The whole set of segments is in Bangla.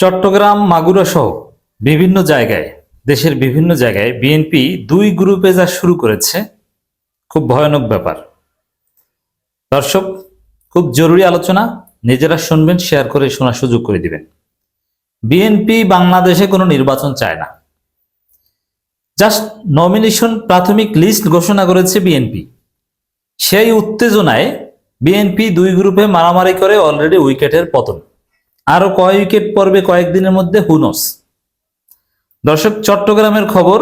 চট্টগ্রাম, মাগুরা সহ বিভিন্ন জায়গায়, দেশের বিভিন্ন জায়গায় বিএনপি দুই গ্রুপে যা শুরু করেছে, খুব ভয়ানক ব্যাপার। দর্শক, খুব জরুরি আলোচনা, নিজেরা শুনবেন শেয়ার করে শোনার সুযোগ করে দিবেন। বিএনপি বাংলাদেশে কোনো নির্বাচন চায় না। জাস্ট নমিনেশন প্রাথমিক লিস্ট ঘোষণা করেছে বিএনপি সেই উত্তেজনায় বিএনপি দুই গ্রুপে মারামারি করে অলরেডি উইকেটের পতন। আরও কয় উইকেট পড়বে কয়েকদিনের মধ্যে? হুনস দর্শক, চট্টগ্রামের খবর।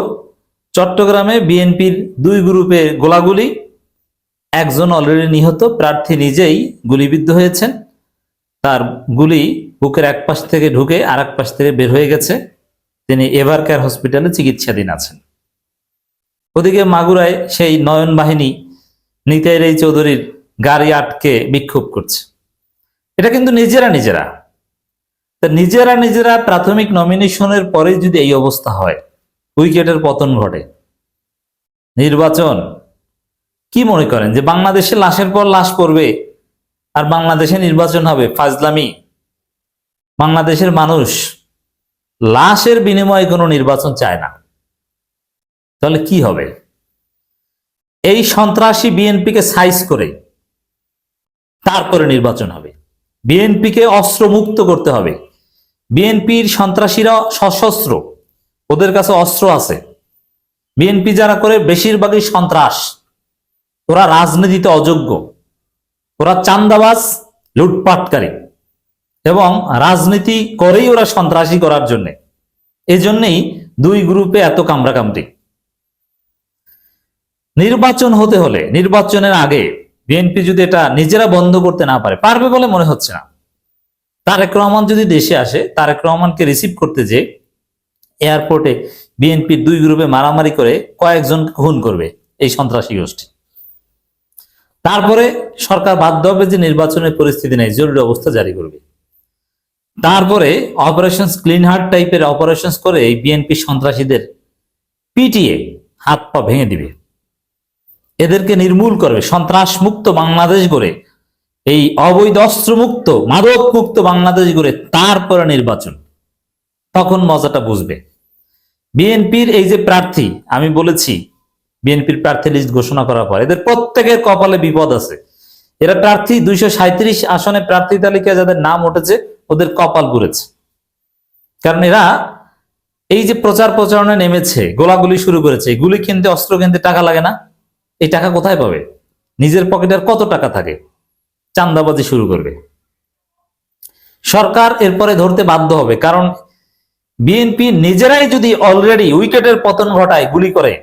চট্টগ্রামে বিএনপির দুই গ্রুপে গোলাগুলি। একজন অলরেডি নিহত, প্রার্থী নিজেই গুলিবিদ্ধ হয়েছেন। তার গুলি বুকের এক পাশ থেকে ঢুকে আর পাশ থেকে বের হয়ে গেছে। তিনি এভার কেয়ার হসপিটালে চিকিৎসাধীন আছেন। ওদিকে মাগুরায় সেই নয়ন বাহিনী নিতাই রাই চৌধুরীর গাড়ি আটকে বিক্ষোভ করছে। এটা কিন্তু নিজেরা নিজেরা তা নিজেরা নিজেরা প্রাথমিক নমিনেশনের পরে যদি এই অবস্থা হয়, উইকেটের পতন ঘটে। নির্বাচন, কি মনে করেন যে বাংলাদেশে লাশের পর লাশ পড়বে আর বাংলাদেশে নির্বাচন হবে? ফাজলামি। বাংলাদেশের মানুষ লাশের বিনিময়ে কোনো নির্বাচন চায় না। তাহলে কি হবে? এই সন্ত্রাসী বিএনপিকে সাইজ করে তারপরে নির্বাচন হবে। বিএনপিকে অস্ত্রমুক্ত করতে হবে। বিএনপির সন্ত্রাসীরা সশস্ত্র, ওদের কাছে অস্ত্র আছে। বিএনপি যারা করে, বেশিরভাগই সন্ত্রাস। ওরা রাজনীতিতে অযোগ্য। ওরা চান্দাবাজ, লুটপাটকারী এবং রাজনীতি করেই ওরা সন্ত্রাসী করার জন্য। এই জন্যেই দুই গ্রুপে এত কামড়াকামড়ি। নির্বাচন হতে হলে, নির্বাচনের আগে বিএনপি যদি এটা নিজেরা বন্ধ করতে না পারে, পারবে বলে মনে হচ্ছে না। তারেক রহমান যদি দেশে আসে, তারেক রহমানকে রিসিভ করতে যে এয়ারপোর্টে বিএনপির দুই গ্রুপে মারামারি করে কয়েকজন খুন করবে এই সন্ত্রাসী গোষ্ঠী। তারপরে সরকার বাধ্য হবে যে নির্বাচনের পরিস্থিতি নেই জরুরি অবস্থা জারি করবে। তারপরে অপারেশন ক্লিন হার্ট টাইপের অপারেশন করে এই বিএনপি সন্ত্রাসীদের পিটিয়ে হাত পা ভেঙে দিবে। এদেরকে নির্মূল করবে সন্ত্রাস মুক্ত বাংলাদেশ গড়ে এই অবৈধ অস্ত্র মুক্ত মাদক মুক্ত বাংলাদেশ গড়ে তারপরে নির্বাচন। তখন মজাটা বুঝবে। বিএনপির এই যে প্রার্থী, আমি বলেছি, বিএনপির প্রার্থী লিস্ট ঘোষণা করার পর, এদের প্রত্যেকের কপালে বিপদ আছে। এরা প্রার্থী, দুইশো আসনে প্রার্থী তালিকায় যাদের নাম উঠেছে, ওদের কপাল ঘুরেছে। কারণ এরা এই যে প্রচার প্রচারণে নেমেছে, গোলাগুলি শুরু করেছে গুলি কিনতে, অস্ত্র কিনতে টাকা লাগে না। এই টাকা কোথায় পাবে? নিজের পকেটে কত টাকা থাকে? চান্দাবাজি শুরু করবে। সরকার এরপরে ধরতে বাধ্য হবে, কারণ বিএনপি নিজেরাই যদি অলরেডি উইকেটের পতন ঘটায়, গুলি করে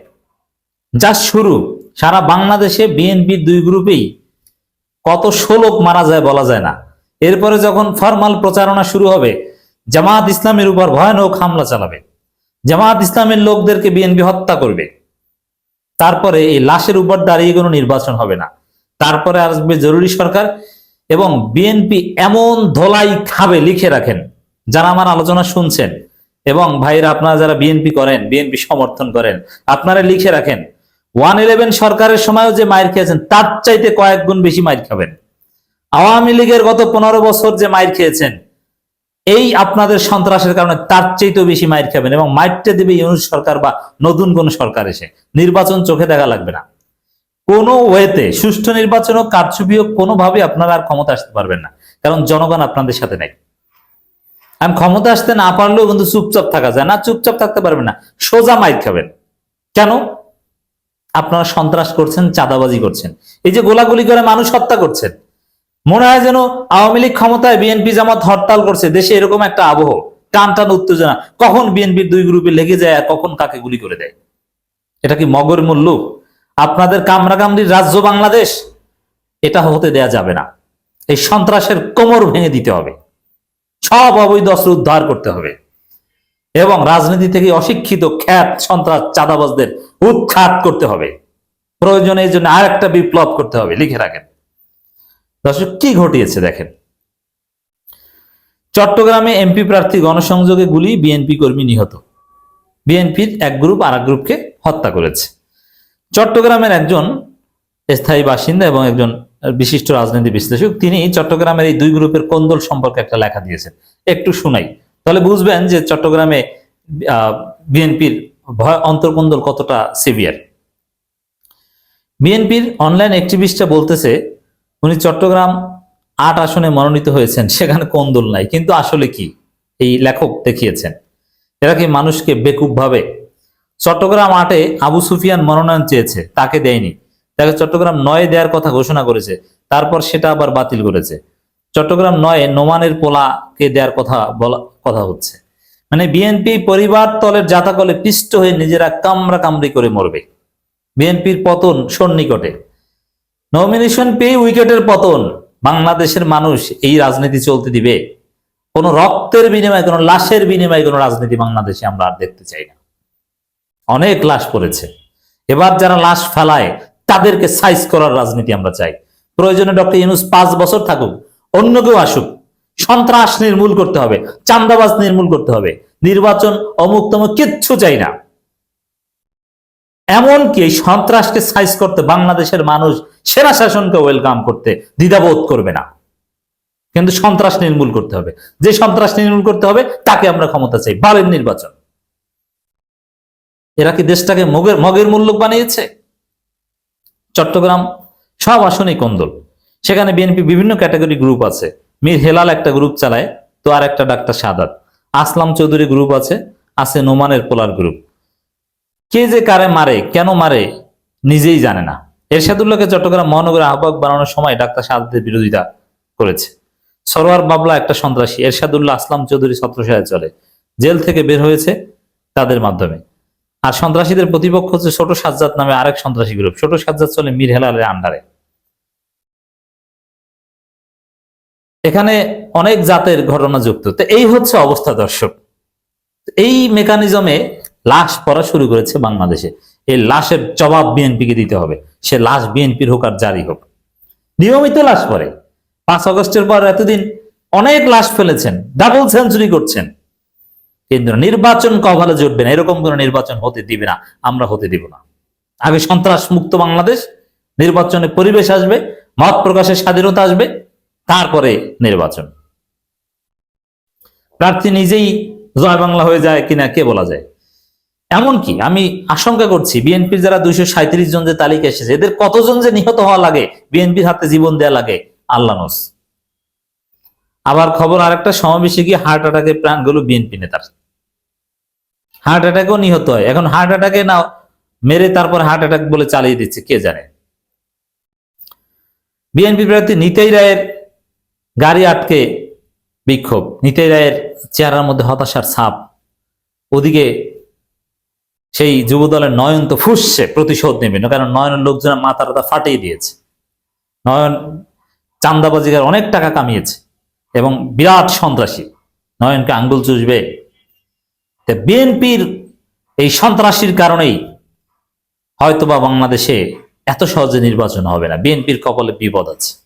যা শুরু, সারা বাংলাদেশে বিএনপির দুই গ্রুপেই কত ষোলক মারা যায় বলা যায় না। এরপরে যখন ফরমাল প্রচারণা শুরু হবে, জামাত ইসলামের উপর ভয়ানক হামলা চালাবে, জামাত ইসলামের লোকদেরকে বিএনপি হত্যা করবে, তারপরে এই লাশের উপর দাঁড়িয়ে কোনো নির্বাচন হবে না। তারপরে আসবে জরুরি সরকার এবং বিএনপি এমন ধোলাই খাবে লিখে রাখেন, যারা আমার আলোচনা শুনছেন। এবং ভাইরা, আপনারা যারা বিএনপি করেন বিএনপি সমর্থন করেন, আপনারা লিখে রাখেন, ওয়ান ইলেভেন সরকারের সময়ও যে মাইর খেয়েছেন, তার চাইতে কয়েক গুণ বেশি মাইর খাবেন। আওয়ামী লীগের গত পনেরো বছর যে মাইর খেয়েছেন, এই আপনাদের সন্ত্রাসের কারণে তার চাইতেও বেশি মাইর খাবেন এবং মাইরটা দেবে ইউনুস সরকার বা নতুন কোন সরকার এসে। নির্বাচন চোখে দেখা লাগবে না। কোনো ওয়েতে সুষ্ঠু নির্বাচন হোক কারচুপি কোনোভাবে আপনারা আর ক্ষমতা আসতে পারবেন না। কারণ জনগণ আপনাদের সাথে নেই। আমি ক্ষমতা আসতে না পারলেও কিন্তু চুপচাপ থাকা যায় না। চুপচাপ থাকতে পারবেন না। সোজা মাইক খাবেন। কেন? আপনারা সন্ত্রাস করছেন, চাঁদাবাজি করছেন। এই যে গোলাগুলি করে মানুষ হত্যা করছেন। মনে হয় যেন আওয়ামী লীগ ক্ষমতায় বিএনপি জামাত হরতাল করছে। দেশে এরকম একটা আবহ, টান টান উত্তেজনা। কখন বিএনপির দুই গ্রুপে লেগে যায় আর কখন কাকে গুলি করে দেয়? এটা কি মগর মূল্য? আপনাদের কামরাকামরির রাজ্য বাংলাদেশ, এটা হতে দেয়া যাবে না। এই সন্ত্রাসের কোমর ভেঙে দিতে হবে। সব অবৈধ অস্ত্র উদ্ধার করতে হবে। এবং রাজনীতি থেকে অশিক্ষিত, খ্যাত সন্ত্রাস চাঁদাবাজদের উৎখাত করতে হবে। প্রয়োজনে এই জন্য আর একটা বিপ্লব করতে হবে, লিখে রাখেন। দর্শক, কি ঘটিয়েছে দেখেন। চট্টগ্রামে এমপি প্রার্থী গণসংযোগে গুলি বিএনপি কর্মী নিহত। বিএনপির এক গ্রুপ আর গ্রুপকে হত্যা করেছে। চট্টগ্রামের একজন স্থায়ী বাসিন্দা এবং একজন বিশিষ্ট রাজনীতি বিশ্লেষক, তিনি চট্টগ্রামের এই দুই গ্রুপের কোন্দল সম্পর্কে একটা লেখা দিয়েছেন। একটু শুনাই। তাহলে বুঝবেন যে চট্টগ্রামে বিএনপির ভয়, অন্তর্কন্দল কতটা সিভিয়ার বিএনপির অনলাইন অ্যাক্টিভিস্টরা বলতেছে, উনি চট্টগ্রাম আট আসনে মনোনীত হয়েছেন, সেখানে কোন্দল নাই। কিন্তু আসলে কি? এই লেখক দেখিয়েছেন। এরা কি মানুষকে বেকুব ভাবে চট্টগ্রাম আটে আবু সুফিয়ান মনোনয়ন চেয়েছে, তাকে দেয়নি। তাকে চট্টগ্রাম নয়ে দেওয়ার কথা ঘোষণা করেছে, তারপর সেটা আবার বাতিল করেছে। চট্টগ্রাম নয়ে নোমানের পোলাকে দেওয়ার কথা বলা, কথা হচ্ছে। মানে বিএনপি পরিবার তলের জাতাকলে পিষ্ট হয়ে নিজেরা কামড়া কামড়ি করে মরবে। বিএনপির পতন সন্নিকটে। নমিনেশন পেয়ে উইকেটের পতন। বাংলাদেশের মানুষ এই রাজনীতি চলতে দিবে। কোনো রক্তের বিনিময়ে, কোনো লাশের বিনিময়ে কোনো রাজনীতি বাংলাদেশে আমরা আর দেখতে চাই না। অনেক লাশ পড়েছে। এবার যারা লাশ ফেলায়, তাদেরকে সাইজ করার রাজনীতি আমরা চাই। প্রয়োজনে ডক্টর ইউনুস পাঁচ বছর থাকুক, অন্য কেউ আসুক। সন্ত্রাস নির্মূল করতে হবে চান্দাবাজ নির্মূল করতে হবে। নির্বাচন অমুক তমুক কিচ্ছু চাই না। এমনকি এই সন্ত্রাসকে সাইজ করতে বাংলাদেশের মানুষ সেনা শাসনকে ওয়েলকাম করতে দ্বিধাবোধ করবে না। কিন্তু সন্ত্রাস নির্মূল করতে হবে। যে সন্ত্রাস নির্মূল করতে হবে, তাকে আমরা ক্ষমতা চাই। বালের নির্বাচন। এরা কি দেশটাকে মগের মগের মূল্যক বানিয়েছে? চট্টগ্রাম সব আসনেই কন্দল। সেখানে বিএনপি বিভিন্ন ক্যাটাগরি গ্রুপ আছে। মীর হেলাল একটা গ্রুপ চালায়, তো আর একটা ডাক্তার সাদাত। আসলাম চৌধুরী গ্রুপ আছে আছে নোমানের পোলার গ্রুপ। কে যে কারে মারে, কেন মারে, নিজেই জানে না। এরশাদুল্লাহকে চট্টগ্রাম মহানগরের আহ্বায়ক বানানোর সময় ডাক্তার সাদাতের বিরোধিতা করেছে। সরোয়ার বাবলা একটা সন্ত্রাসী, এরশাদুল্লাহ আসলাম চৌধুরী ছত্রসায় চলে। জেল থেকে বের হয়েছে তাদের মাধ্যমে। আর সন্ত্রাসীদের প্রতিপক্ষ হচ্ছে ছোট সাজ্জাদ নামে আরেক সন্ত্রাসী গ্রুপ ছোট সাজ্জাদ চলে মীর হেলালের আন্ডারে। এখানে অনেক জাতের ঘটনা যুক্ত। তো এই হচ্ছে অবস্থা দর্শক। এই মেকানিজমে লাশ পড়া শুরু করেছে বাংলাদেশে। এই লাশের জবাব বিএনপিকে দিতে হবে। সে লাশ বিএনপির হোক আর জারি হোক। নিয়মিত লাশ পরে পাঁচ আগস্টের পর এতদিন অনেক লাশ ফেলেছেন ডাবল সেঞ্চুরি করছেন। কেন্দ্র নির্বাচন কভালে জুটবে না, এরকম কোন নির্বাচন হতে দিবে না, আমরা হতে দিব না। আগে সন্ত্রাস মুক্ত বাংলাদেশ নির্বাচনে পরিবেশ আসবে, মত প্রকাশের স্বাধীনতা আসবে, তারপরে নির্বাচন। প্রার্থী নিজেই জয় বাংলা হয়ে যায় কিনা কে বলা যায়? এমনকি আমি আশঙ্কা করছি, বিএনপির যারা দুইশো সাঁত্রিশ জন যে তালিকা এসেছে, এদের কতজন যে নিহত হওয়া লাগে, বিএনপির হাতে জীবন দেয়া লাগে, আল্লাহ নোস। আবার খবর আরেকটা, সমাবেশে গিয়ে হার্ট অ্যাটাকে প্রাণ গেল বিএনপি নেতার। হার্ট অ্যাটাকেও নিহত হয়। এখন হার্ট অ্যাটাকে না মেরে তারপর হার্ট অ্যাটাক বলে চালিয়ে দিচ্ছে, কে জানে? বিএনপি প্রার্থী নিতাই রায়ের গাড়ি আটকে বিক্ষোভ। নিতাই রায়ের চেহারার মধ্যে হতাশার ছাপ। ওদিকে সেই যুবদলের নয়ন তো ফুসছে, প্রতিশোধ নেবে। না, কারণ নয়নের লোকজন মাথা টাথা ফাটিয়ে দিয়েছে। নয়ন চান্দাবাজিকার অনেক টাকা কামিয়েছে এবং বিরাট সন্ত্রাসী। নয়নকে আঙ্গুল চুষবে বিএনপির এই সন্ত্রাসীর কারণেই হয়তোবা বাংলাদেশে এত সহজে নির্বাচন হবে না। বিএনপির কপালে বিপদ আছে।